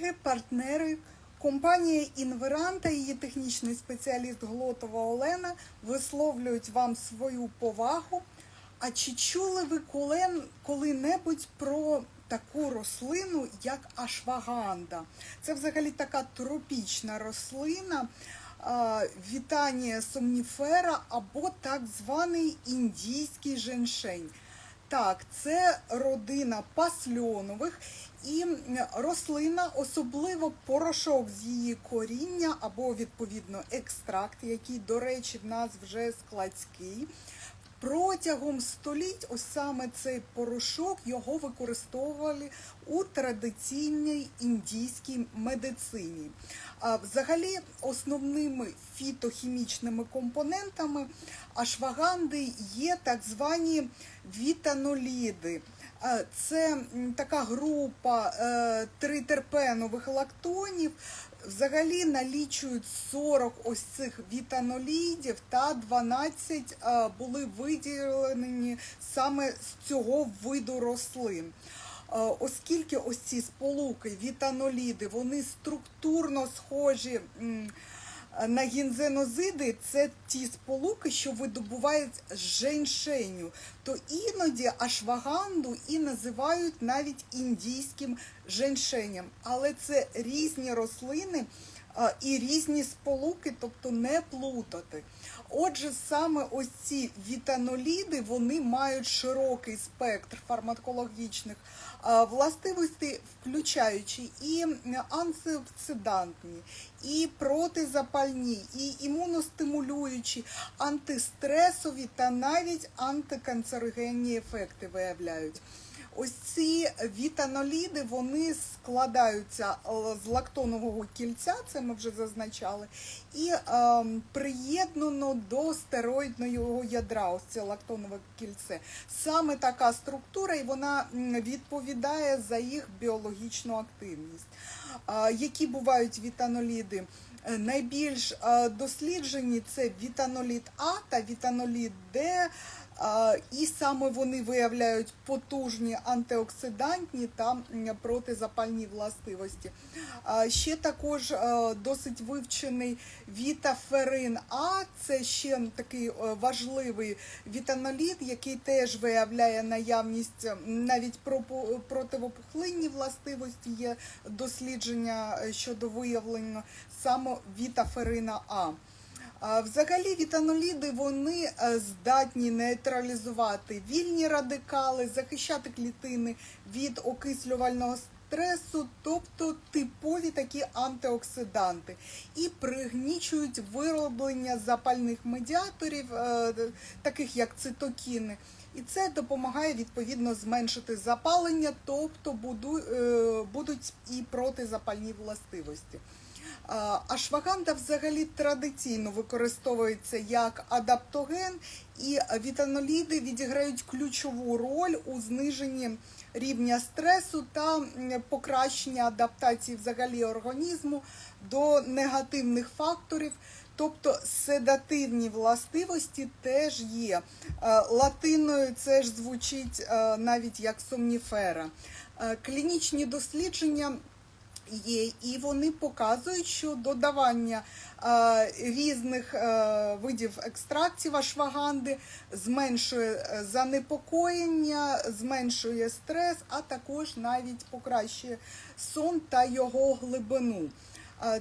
колеги, партнери. Компанія Інверанта її технічний спеціаліст Глотова Олена висловлюють вам свою повагу. А чи чули ви коли-небудь про таку рослину, як ашваганда? Це взагалі така тропічна рослина, вітання сомніфера або так званий індійський женшень. Так, це родина пасльонових і рослина, особливо порошок з її коріння або відповідно екстракт, який, до речі, в нас вже складський. Протягом століть ось саме цей порошок його використовували у традиційній індійській медицині. Взагалі основними фітохімічними компонентами ашваганди є так звані вітаноліди. Це така група е, тритерпенових лактонів. Взагалі налічують 40 ось цих вітанолідів та 12 е, були виділені саме з цього виду рослин. Е, Оскільки ось ці сполуки, вітаноліди, вони структурно схожі на гінзенозиди, це ті сполуки, що видобувають з женьшеню, то іноді ашваганду і називають навіть індійським женшеням, Але це різні рослини і різні сполуки, тобто не плутати. Отже, саме ось ці вітаноліди вони мають широкий спектр фармакологічних властивостей, включаючи і антиоксидантні, і протизапальні, і імуностимулюючі, антистресові та навіть антиканцерогенні ефекти виявляють. Ось ці вітаноліди вони складаються е, з лактонового кільця, це ми вже зазначали, і е, приєднано до стероїдного ядра. Ось це лактонове кільце. Саме така структура, і вона відповідає за їх біологічну активність. Які бувають вітаноліди? Е, Найбільш е, досліджені це вітанолід А та вітанолід Д. І саме вони виявляють потужні антиоксидантні та протизапальні властивості. Ще також е, досить вивчений вітаферин А. Це ще такий е, важливий вітанолід, який теж виявляє наявність навіть противопухлинні властивості. Є дослідження е, щодо виявлення саме вітаферина А. Взагалі вітаноліди вони е, здатні нейтралізувати вільні радикали, захищати клітини від окислювального стресу, тобто типові такі антиоксиданти, і пригнічують вироблення запальних медіаторів, е, таких як цитокіни. І це допомагає відповідно зменшити запалення, тобто е, будуть і протизапальні властивості. Ашваганда взагалі традиційно використовується як адаптоген, і вітаноліди відіграють ключову роль у зниженні рівня стресу та покращенні адаптації взагалі організму до негативних факторів. Тобто седативні властивості теж є. Е, Латиною це ж звучить е, навіть як сомніфера. Е, Клінічні дослідження є, і вони показують, що додавання різних видів екстрактів ашваганди зменшує занепокоєння, зменшує стрес, а також навіть покращує сон та його глибину.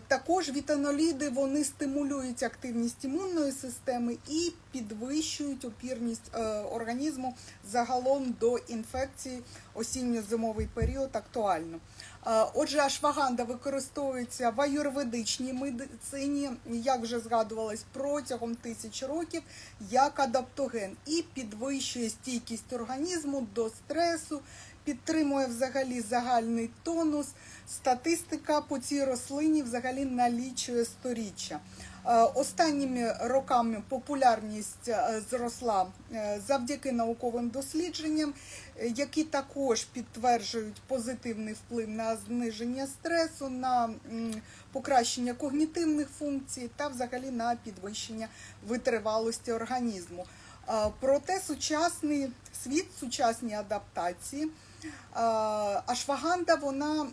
Також вітаноліди вони стимулюють активність імунної системи і підвищують опірність е, організму загалом до інфекцій осінньо-зимовий період актуально. Отже, ашваганда використовується в аюрведичній медицині, як вже згадувалось, протягом тисяч років як адаптоген і підвищує стійкість організму до стресу, підтримує взагалі загальний тонус. Статистика по цій рослині взагалі налічує сторіччя. Е, Останніми роками популярність е, зросла е, завдяки науковим дослідженням, які також підтверджують позитивний вплив на зниження стресу, на покращення когнітивних функцій та взагалі на підвищення витривалості організму. Проте сучасний світ, сучасні адаптації, ашваганда вона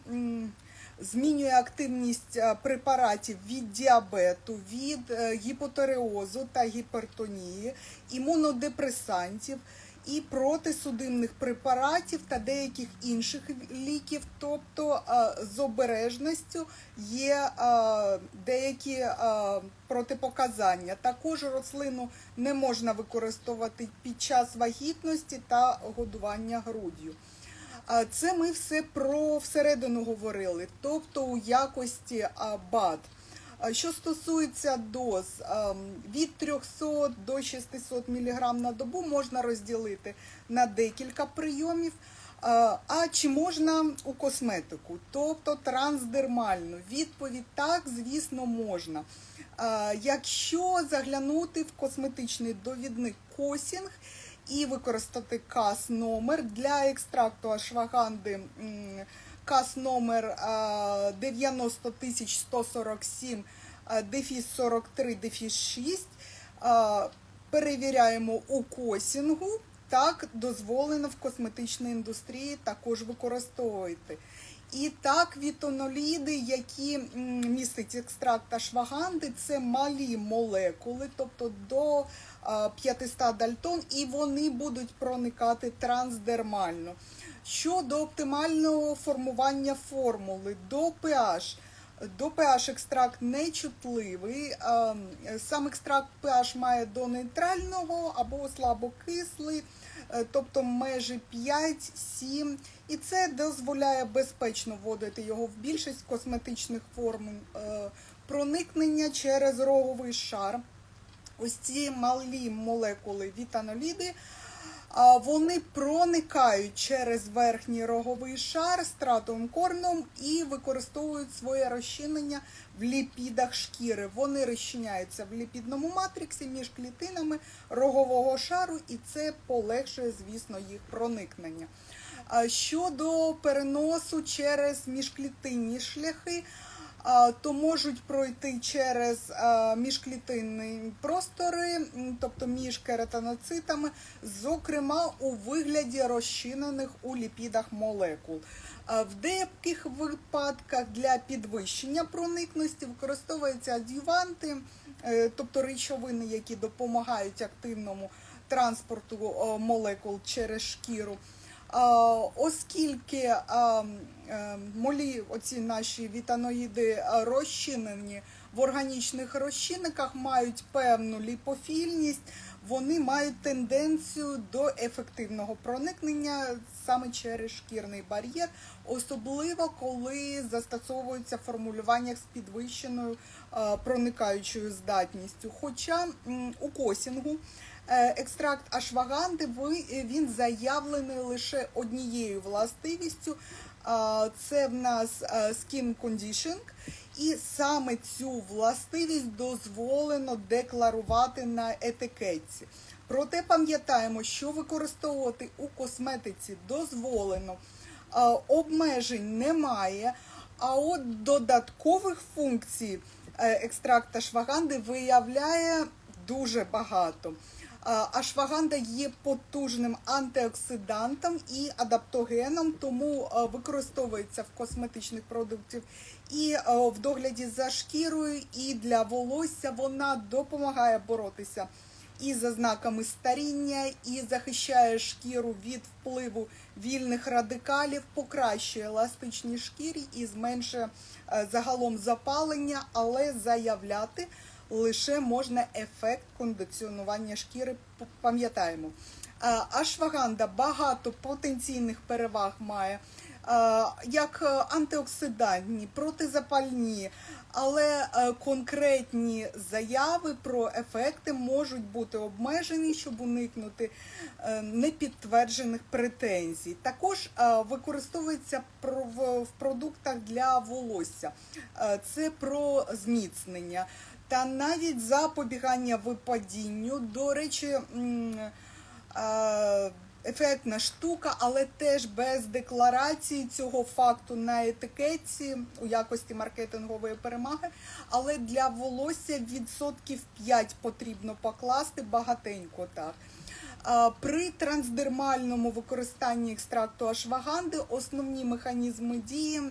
змінює активність е, препаратів від діабету, від е, гіпотереозу та гіпертонії, імунодепресантів і протисудимних препаратів та деяких інших ліків. Тобто е, з обережністю є е, деякі е, протипоказання. Також рослину не можна використовувати під час вагітності та годування груддю. Це ми все про всередину говорили, тобто у якості БАД. Що стосується доз, ем, від 300 до 600 мг на добу можна розділити на декілька прийомів. А чи можна у косметику, тобто трансдермальну? Відповідь так, звісно, можна. Якщо заглянути в косметичний довідник косінг і використати кас номер для екстракту ашваганди. Кас номер е, 90147 е, дефіс 43 дефіс 6. Е, Перевіряємо у косінгу. Так, дозволено в косметичній індустрії також використовувати. І так, вітоноліди, які м, містять екстракт ашваганди, це малі молекули, тобто до 500 дальтон, і вони будуть проникати трансдермально. Щодо оптимального формування формули до pH. До pH екстракт не чутливий. Сам екстракт pH має до нейтрального або слабокислий, е, тобто межі 5-7. І це дозволяє безпечно вводити його в більшість косметичних форм е, проникнення через роговий шар. Ось ці малі молекули вітаноліди. Вони проникають через верхній роговий шар стратовим корном і використовують своє розчинення в ліпідах шкіри. Вони розчиняються в ліпідному матриксі між клітинами рогового шару, і це полегшує, звісно, їх проникнення. Щодо переносу через міжклітинні шляхи, то можуть пройти через міжклітинні простори, тобто між кератиноцитами, зокрема у вигляді розчинених у ліпідах молекул. В деяких випадках для підвищення проникності використовуються адюванти, е, тобто речовини, які допомагають активному транспорту молекул через шкіру. Оскільки е, молі, оці наші вітаноїди розчинені в органічних розчинниках, мають певну ліпофільність, вони мають тенденцію до ефективного проникнення саме через шкірний бар'єр, особливо коли застосовується формулювання з підвищеною проникаючою здатністю. Хоча у косінгу Е, Екстракт ашваганди ви- він заявлений лише однією властивістю. Це в нас е, skin conditioning, і саме цю властивість дозволено декларувати на етикетці. Проте пам'ятаємо, що використовувати у косметиці дозволено, обмежень немає. А от додаткових функцій е, екстракта шваганди виявляє дуже багато. Ашваганда є потужним антиоксидантом і адаптогеном, тому використовується в косметичних продуктів. І в догляді за шкірою, і для волосся вона допомагає боротися і за знаками старіння, і захищає шкіру від впливу вільних радикалів, покращує еластичні шкірі і зменшує е, загалом запалення, але заявляти лише можна ефект кондиціонування шкіри. Пам'ятаємо. Ашваганда багато потенційних переваг має. Як е, антиоксидантні, протизапальні, але е, конкретні заяви про ефекти можуть бути обмежені, щоб уникнути е, непідтверджених претензій. Також використовується в продуктах для волосся. Це про зміцнення та навіть запобігання випадінню. До речі, ефектна штука, але теж без декларації цього факту на етикетці у якості маркетингової перемоги. Але для волосся відсотків 5 потрібно покласти багатенько так. При трансдермальному використанні екстракту ашваганди основні механізми дії,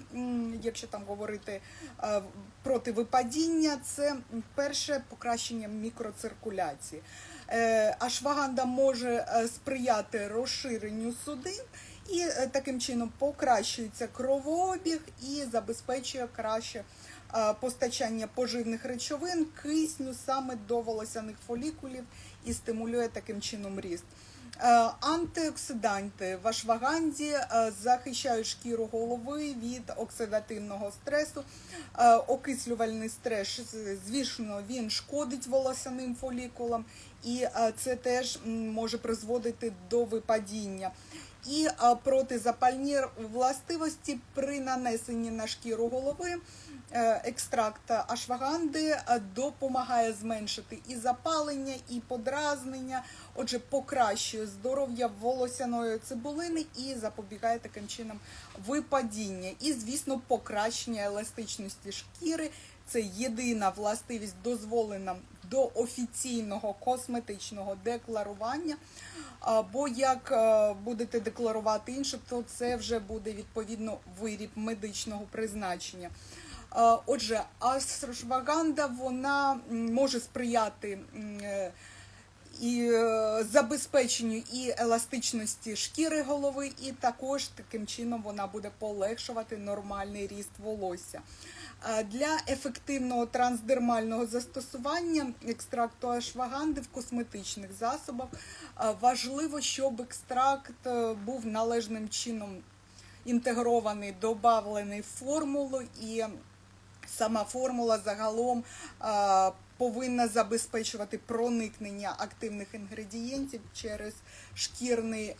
якщо там говорити е, проти випадіння, це перше покращення мікроциркуляції. Е, Ашваганда може е, сприяти розширенню судин і таким чином покращується кровообіг і забезпечує краще постачання поживних речовин, кисню саме до волосяних фолікулів і стимулює таким чином ріст. Е, Антиоксиданти в ашваганді е, захищають шкіру голови від оксидативного стресу. Е, Окислювальний стрес, звісно, він шкодить волосяним фолікулам, і це теж може призводити до випадіння. І протизапальні властивості при нанесенні на шкіру голови екстракт ашваганди е, допомагає зменшити і запалення, і подразнення. Отже, покращує здоров'я волосяної цибулини і запобігає таким чином випадіння. І, звісно, покращення еластичності шкіри. Це єдина властивість дозволена до офіційного косметичного декларування. А, Бо як е, будете декларувати інше, то це вже буде відповідно виріб медичного призначення. Е, Отже, ашваганда вона може сприяти е, і е, забезпеченню і еластичності шкіри голови, і також таким чином вона буде полегшувати нормальний ріст волосся. Для ефективного трансдермального застосування екстракту ашваганди в косметичних засобах важливо, щоб екстракт був належним чином інтегрований, добавлений в формулу і сама формула загалом е, повинна забезпечувати проникнення активних інгредієнтів через шкірний е,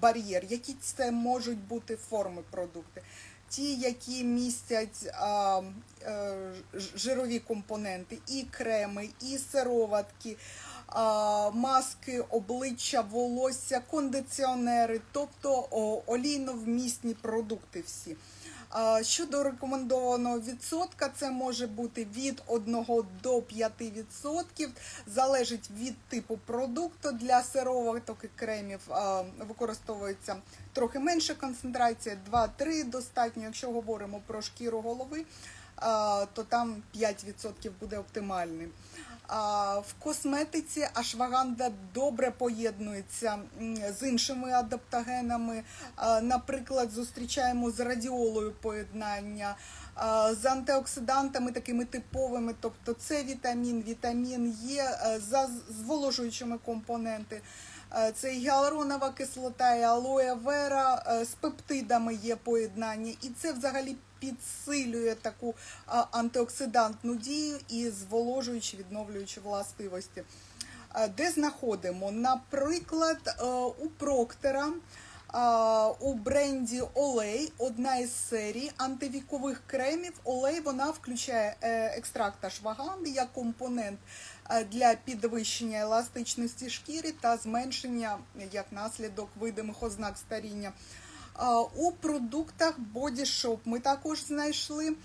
бар'єр. Які це можуть бути форми продукти? Ті, які містять е, е, жирові компоненти, і креми, і сироватки, а, маски, обличчя, волосся, кондиціонери, тобто олійно-вмісні продукти всі. Щодо рекомендованого відсотка, це може бути від 1 до 5 відсотків, залежить від типу продукту. Для сироваток і кремів використовується трохи менша концентрація, 2-3 достатньо. Якщо говоримо про шкіру голови, то там 5% буде оптимальним. В косметиці ашваганда добре поєднується з іншими адаптогенами. Наприклад, зустрічаємо з радіолою поєднання, з антиоксидантами такими типовими, тобто це вітамін, вітамін Є, е, за зволожуючими компоненти. Е, Це і гіалуронова кислота, і алоє вера, е, з пептидами є поєднання, і це взагалі підсилює таку антиоксидантну дію і зволожуючи, відновлюючи властивості. Е, Де знаходимо? Наприклад, у Проктера. У бренді Олей одна із серій антивікових кремів. Олей вона включає е, екстракт ашваганди як компонент е, для підвищення еластичності шкіри та зменшення як наслідок видимих ознак старіння. У продуктах Body Shop ми також знайшли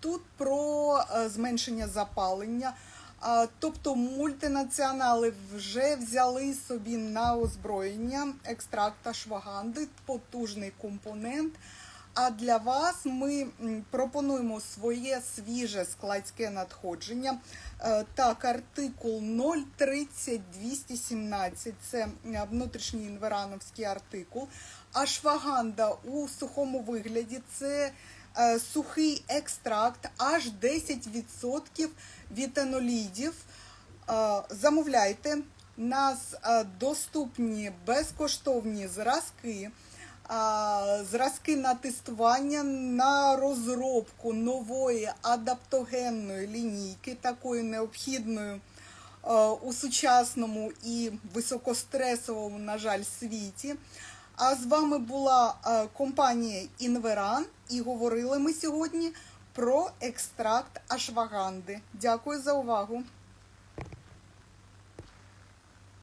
тут про е, зменшення запалення. А, Тобто мультинаціонали вже взяли собі на озброєння екстракт ашваганди, потужний компонент. А для вас ми пропонуємо своє свіже складське надходження. Е, Так, артикул 030217 це е, внутрішній інверановський артикул. Ашваганда у сухому вигляді це сухий екстракт, аж 10% вітанолідів. Е, Замовляйте. Нас е, доступні безкоштовні зразки. Зразки на тестування на розробку нової адаптогенної лінійки, такої необхідної е, у сучасному і високостресовому, на жаль, світі. А з вами була е, компанія Інверан, і говорили ми сьогодні про екстракт ашваганди. Дякую за увагу.